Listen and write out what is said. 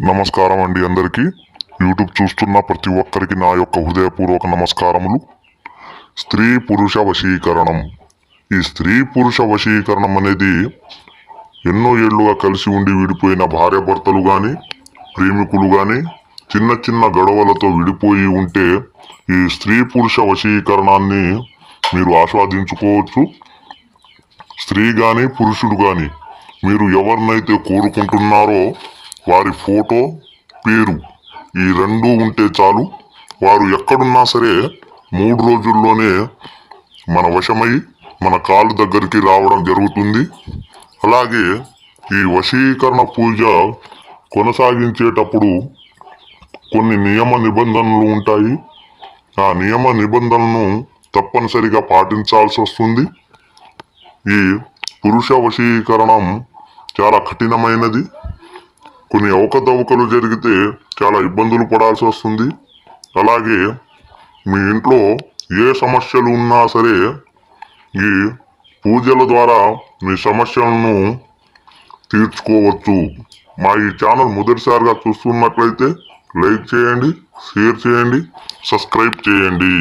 నమస్కారం అండి అందరికీ. యూట్యూబ్ చూస్తున్న ప్రతి ఒక్కరికి నా యొక్క హృదయపూర్వక నమస్కారములు. స్త్రీ పురుష వశీకరణం. ఈ స్త్రీ పురుష వశీకరణం అనేది ఎన్నో ఏళ్ళుగా కలిసి ఉండి విడిపోయిన భార్యాభర్తలు కానీ ప్రేమికులు కానీ చిన్న చిన్న గొడవలతో విడిపోయి ఉంటే ఈ స్త్రీ పురుష వశీకరణాన్ని మీరు ఆస్వాదించుకోవచ్చు. స్త్రీ కానీ పురుషుడు కానీ మీరు ఎవరినైతే కోరుకుంటున్నారో వారి ఫోటో పేరు ఈ రెండు ఉంటే చాలు. వారు ఎక్కడున్నా సరే మూడు రోజుల్లోనే మన వశమై మన కాలు దగ్గరికి రావడం జరుగుతుంది. అలాగే ఈ వశీకరణ పూజ కొనసాగించేటప్పుడు కొన్ని నియమ నిబంధనలు ఉంటాయి. ఆ నియమ నిబంధనలను తప్పనిసరిగా పాటించాల్సి వస్తుంది. ఈ పురుష వశీకరణం చాలా కఠినమైనది. కొన్ని అవకతవకలు జరిగితే చాలా ఇబ్బందులు పడాల్సి వస్తుంది. అలాగే మీ ఇంట్లో ఏ సమస్యలు ఉన్నా సరే ఈ పూజల ద్వారా మీ సమస్యలను తీర్చుకోవచ్చు. మా ఈ ఛానల్ మొదటిసారిగా చూస్తున్నట్లయితే లైక్ చేయండి షేర్ చేయండి సబ్స్క్రైబ్ చేయండి.